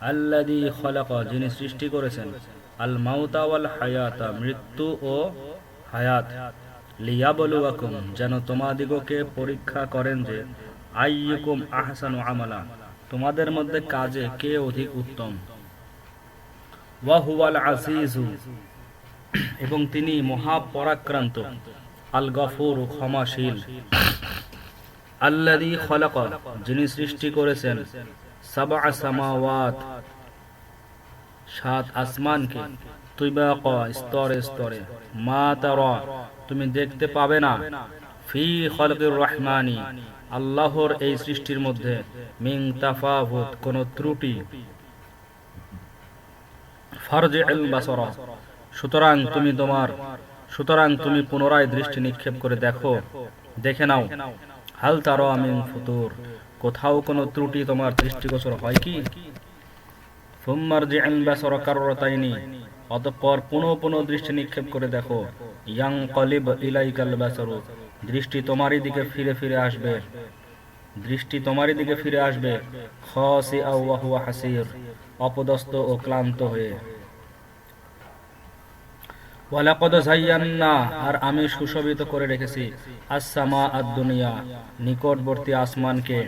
আল্লাদি খলাক, যিনি সৃষ্টি করেছেন। আল হায়াতা মৃত্যু ও হায়াত। যেন তোমাদিগকে পরীক্ষা করেন যে, আইয়ুকুম আমালা, তোমাদের মধ্যে কাজে কে অধিক উত্তম? ওয়াহুয়াল এবং তিনি মহাপরাক্রান্ত। আল গফুর ক্ষমাশীল। আল্লাদি খলাক, যিনি সৃষ্টি করেছেন। সাত আসমানকে তুইবাক স্তরে স্তরে, মা তারা, তুমি দেখতে পাবে না। ফি খলকির রহমানি, আল্লাহর এই সৃষ্টির মধ্যে মিং তাফাভুত কোন ত্রুটি। সুতরাং তুমি তোমার, সুতরাং তুমি পুনরায় দৃষ্টি নিক্ষেপ করে দেখো, দেখে নাও, হাল তারো আমিন ফুতুর। কোথাও কোনো ত্রুটি তোমার দৃষ্টিগোচর হয় কি? অতঃপর পুনঃ পুনঃ দৃষ্টি নিক্ষেপ করে দেখো ইয়াং কলিব ইলাইকাল বাসরু, দৃষ্টি তোমারই দিকে ফিরে ফিরে আসবে। দৃষ্টি তোমারই দিকে ফিরে আসবে খসি আওয়াহু হাসির, অপদস্থ ও ক্লান্ত হয়ে। আর আমি সুশোভিত করে রেখেছি আসামা আদ-দুনিয়া, নিকটবর্তী আসমানকে।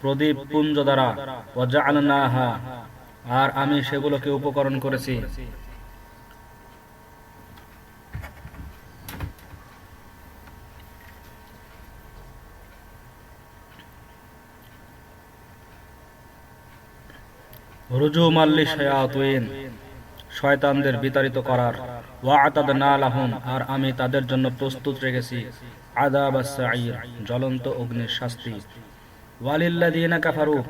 প্রদীপ পুঞ্জ দ্বারা আর আমি সেগুলোকে উপকরণ করেছি। রুজু মাল্লি শায়াতুইন শয়তানদের বিতাড়িত করার। ওয়াআতাদনা লাহুম, আর আমি তাদের জন্য প্রস্তুত রেখেছি। আযাব আস-সাঈর জ্বলন্ত অগ্নির শাস্তি। ওয়ালিল্লাযিনা কাফারু,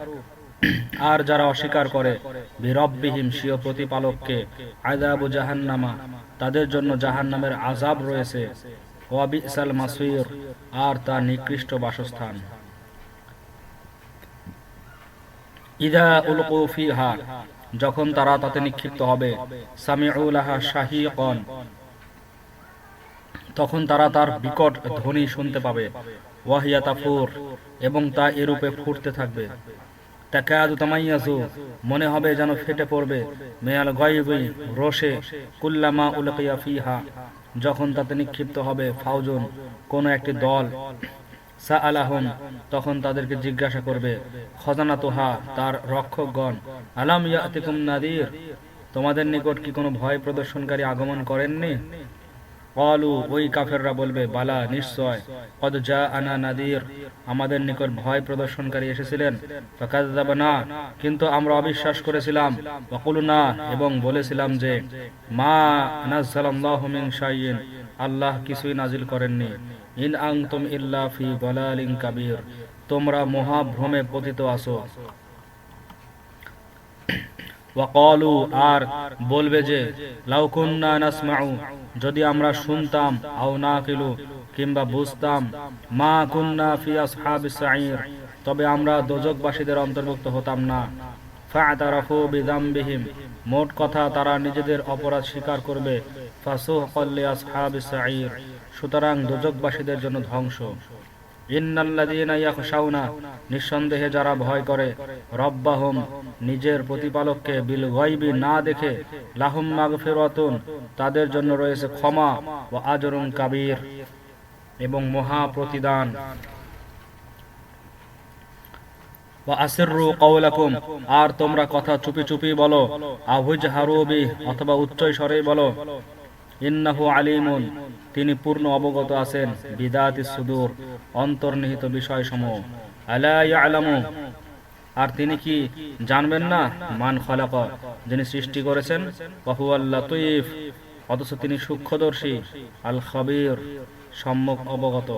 আর যারা অস্বীকার করে, বিরব্বিহিম স্বীয় প্রতিপালককে আযাবু জাহান্নামা, তাদের জন্য জাহান্নামের আযাব রয়েছে। ওয়া বিসাল মাসির, আর তা নিকৃষ্ট বাসস্থান। ইদা উলকু ফিহা, যখন তারা তাতে নিক্ষিপ্ত হবে সামিউলাহা শাহিকন। তখন তারা তার বিকট ধ্বনি শুনতে পাবে, ওয়াহিয়া তাফুর, এবং তা এরূপে ফুটতে থাকবে। তামাইয়াজু মনে হবে যেন ফেটে পড়বে, মেয়াল গায়বি রোশে কুল্লামা উলকিয়া ফিহা, যখন তাতে নিক্ষিপ্ত হবে ফাউজুন, কোন একটি দল। তখন তাদেরকে জিজ্ঞাসা করবে, খজানা তোহা, তার রক্ষকগণ, আলাম ইয়াতিকুম নাদির, তোমাদের নিকট কি কোনো ভয় প্রদর্শনকারী আগমন করেননি? কলু ওই কাফেররা বলবে, বালা, নিশ্চয় কদ যা আনা নাদির, আমাদের নিকট ভয় প্রদর্শনকারী এসেছিলেন না কিন্তু আমরা অবিশ্বাস করেছিলাম না এবং বলেছিলাম যে, মা আল্লাহ কিছুই নাজিল করেননি। ইন আনতুম ইল্লা ফি তোমরা মহাভ্রমে পতিত আছো। ওয়াকালু, আর বলবে যে, লাউ কুন্না নাসমাউ, যদি আমরা শুনতাম আও নাকিলু কিংবা বুঝতাম, মা কুন্না ফি আসহাবিস সাঈর, তবে আমরা দোজকবাসীদের অন্তর্ভুক্ত হতাম না। ফা'তারাফু মোট কথা তারা নিজেদের অপরাধ স্বীকার করবে। ফাসুহকাল লিআসহাবিস সাঈর। সুতরাং দোজকবাসীদের জন্য ধ্বংস। নিঃসন্দেহে যারা ভয় করে, রব্বাহম, নিজের প্রতিপালককে বিল গয়বি না দেখে, লাহুম মাগফিরাতুন, তাদের জন্য রয়েছে ক্ষমা ও আজরুন কাবীর এবং মহা প্রতিদান। আর তোমরা কথা চুপি চুপি বলো আহুজ হারুবি অথবা উচ্চ স্বরে বলো ইন্নাহু আলিমুন, তিনি পূর্ণ অবগত আছেন বিদাতি সুদূর, অন্তর্নিহিত বিষয় সমূহ আলা ইয়ালামু, আর তিনি কি জানবেন না? মান খলাক, যিনি সৃষ্টি করেছেন তুইফ অথচ তিনি সূক্ষ্মদর্শী আল খবির সম্যক অবগত।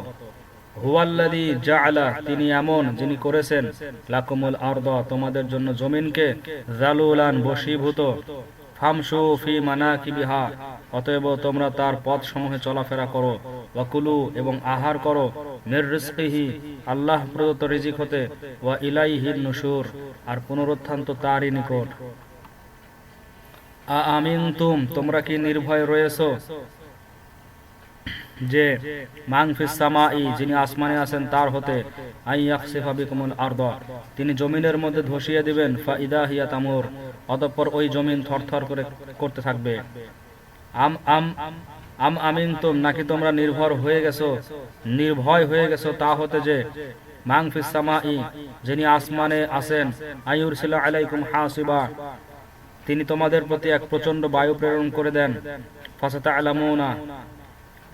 হুয়াল্লাদি জাআলা, তিনি এমন যিনি করেছেন, লাকুমুল আরদ, তোমাদের জন্য জমিনকে জালুলান বশীভূত। অতএব তোমরা তার পথ সমূহে চলাফেরা করো। ওয়াকুলু এবং আহার করো। মির আল্লাহ প্রদত্ত রিজিক হতে। ওয়া ইলাইহিন নুশুর, আর পুনরুত্থান তো তারই নিকট। আ আমিন তুম তোমরা কি নির্ভয় রয়েছো? যে, মাং ফিসামাই যিনি আসমানে আছেন তার হতে। তিনি জমিনের মধ্যে ধসিয়ে দিবেন, ফা ইদা হিয়া তামুর। অতঃপর ওই জমিন থরথর করে করতে থাকবে। আম আম আম আমিন তুম নাকি তোমরা নির্ভর হয়ে গেছো? নির্ভয় হয়ে গেছো তা হতে যে, মাং যিনি আসমানে আইউরসিলা আলাইকুম তিনি তোমাদের প্রতি এক প্রচণ্ড বায়ু প্রেরণ করে দেন।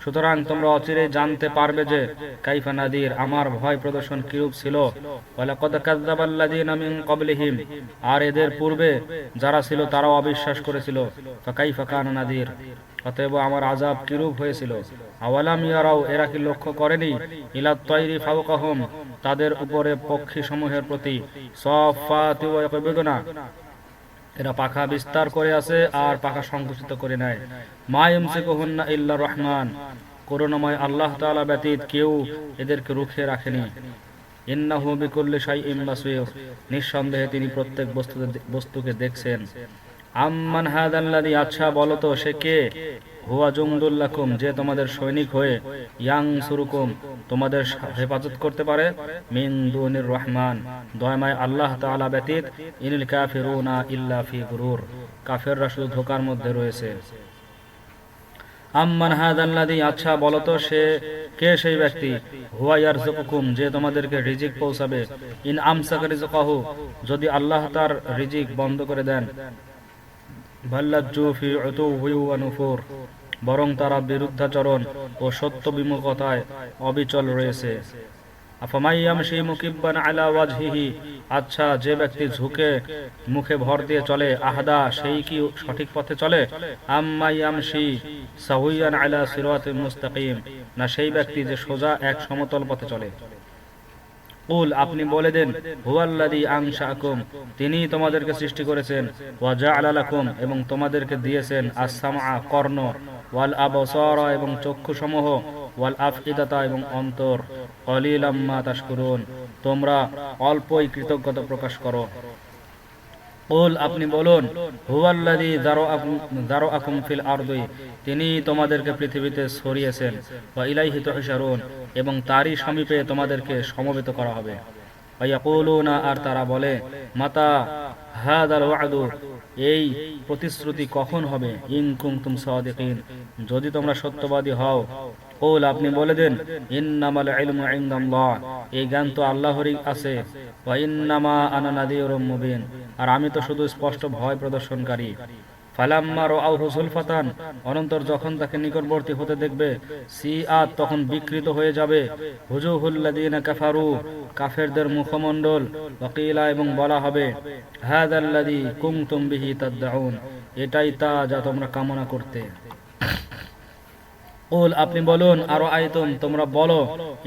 সুতরাং তোমরা অচিরে জানতে পারবে যে, কাইফা নাদির, আমার ভয় প্রদর্শন কিরূপ ছিল? আর এদের পূর্বে যারা ছিল, তারাও অবিশ্বাস করেছিল। ফাকাইফা কানা নাদির। অতএব আমার আযাব কিরূপ হয়েছিল? আওয়ালাম ইয়ারাও, এরা কি লক্ষ্য করেনি? ইলা তাইরি ফাওকাহুম, তাদের উপরে পক্ষী সমূহের প্রতি ওয়া ইয়াকবিদুনা। এরা পাখা বিস্তার করে আছে আর পাখা সংকুচিত করে নেয়। মা ইমসিকুহুন্না ইল্লা রহমান। করুণাময় আল্লাহ তালা ব্যতীত কেউ এদেরকে রুখে রাখেনি। ইন্নাহু বিকুল্লি বাসীর। নিঃসন্দেহে তিনি প্রত্যেক বস্তু বস্তুকে দেখছেন। আম্মান হাদাল্লাযী আচ্ছা বলতো সে কে? যে তোমাদের সৈনিক হয়ে ইয়াং সুরুকুম তোমাদের হেফাজত করতে পারে, মিন রহমান। দয়মায় আল্লাহ তাআলা ব্যতীত ইনিল কাফিরুনা ইল্লা ফি গুরুর। কাফেররা শুধু ধোকার মধ্যে রয়েছে। আম্মান আচ্ছা বলো তো সে কে সেই ব্যক্তি? হুয়া ইয়ারযুকুকুম, যে তোমাদেরকে রিজিক পৌঁছাবে। ইন যদি আল্লাহ তার রিজিক বন্ধ করে দেন। ভাল্লাজ্জু ফি বরং তারা বিরুদ্ধাচরণ ও সত্য বিমুখতায় অবিচল রয়েছে। আচ্ছা যে ব্যক্তি ঝুঁকে মুখে ভর দিয়ে চলে সেই কি সঠিক পথে চলে? মুস্তাকিম, না সেই ব্যক্তি যে সোজা এক সমতল পথে চলে? কুল, আপনি বলে দেন, হুয়াল্লাযী আনশাকুম তিনি তোমাদেরকে সৃষ্টি করেছেন, ওয়া জাআলা লাকুম, এবং তোমাদেরকে দিয়েছেন আস-সামআ, কর্ণ। ওয়াল আবসারা এবং চক্ষুসমূহ, ওয়াল আফইদাতা এবং অন্তর, কলিলাম মা তাশকুরুন, তোমরা অল্পই কৃতজ্ঞতা প্রকাশ করো। কুল, আপনি বলুন, হুয়াল্লাযী যারাআকুম যারাআকুম ফিল আরদি, তিনি তোমাদেরকে পৃথিবীতে ছড়িয়েছেন, ওয়া ইলাইহি তুহশারুন, এবং তারই সমীপে তোমাদেরকে সমবেত করা হবে। আর তারা বলে, মাতা এই প্রতিশ্রুতি কখন হবে? ইন কুনতুম সাদিকিন। যদি তোমরা সত্যবাদী হও, কুল আপনি বলে দেন, ইন্নামাল এই জ্ঞান তো আল্লাহরই আছে। আর আমি তো শুধু স্পষ্ট ভয় প্রদর্শনকারী। ফালাম্মা রাআহু সুলফাতান অনন্তর যখন তাকে নিকটবর্তী হতে দেখবে সিআত তখন বিকৃত হয়ে যাবে। হুজুহুল্লাযীনা কাফারু, কাফেরদের মুখমণ্ডল, ওয়াকিলা এবং বলা হবে, হাযাল্লাযী কুনতুম বিহি তাদউন এটাই তা যা তোমরা কামনা করতে। কুল, আপনি বলুন, আরও আইতুম, তোমরা বলো,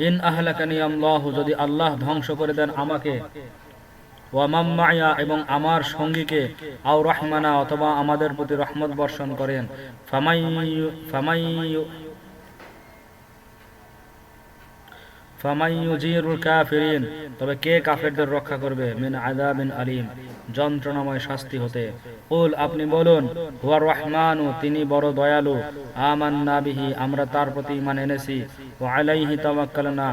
ইন আহলাকানি আল্লাহ, যদি আল্লাহ ধ্বংস করে দেন আমাকে ওয়ামাম্মায়া এবং আমার সঙ্গীকে আও রহমানা অথবা আমাদের প্রতি রহমত বর্ষণ করেন। তবে কে কাফেরদের রক্ষা করবে? মিন আলিম। যন্ত্রণাময় শাস্তি হতে। কুল, আপনি বলুন, হুয়া রহমানু, তিনি বড় দয়ালু। আমান্না আমরা তার প্রতি ঈমান এনেছি। ওয়া আলাইহি তাওয়াক্কালনা,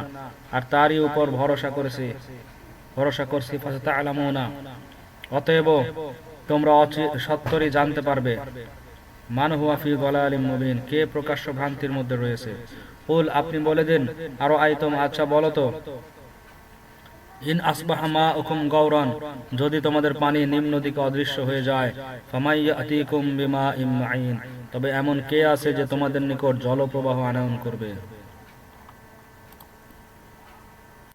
আর তারই উপর ভরসা করেছি। ভরসা করছি অতএব তোমরা সত্তরই জানতে পারবে। মান হুয়া ফি দালালিম মুবিন, কে প্রকাশ্য ভ্রান্তির মধ্যে রয়েছে? কুল, আপনি বলে দিন, আরও আইতম আচ্ছা বলো তো। ইন আসবাহা মা উকুম গৌরন যদি তোমাদের পানি নিম্ন দিকে অদৃশ্য হয়ে যায় ফামাইয়া আতিকুম বিমা ইম তবে এমন কে আছে যে তোমাদের নিকট জলপ্রবাহ আনয়ন করবে?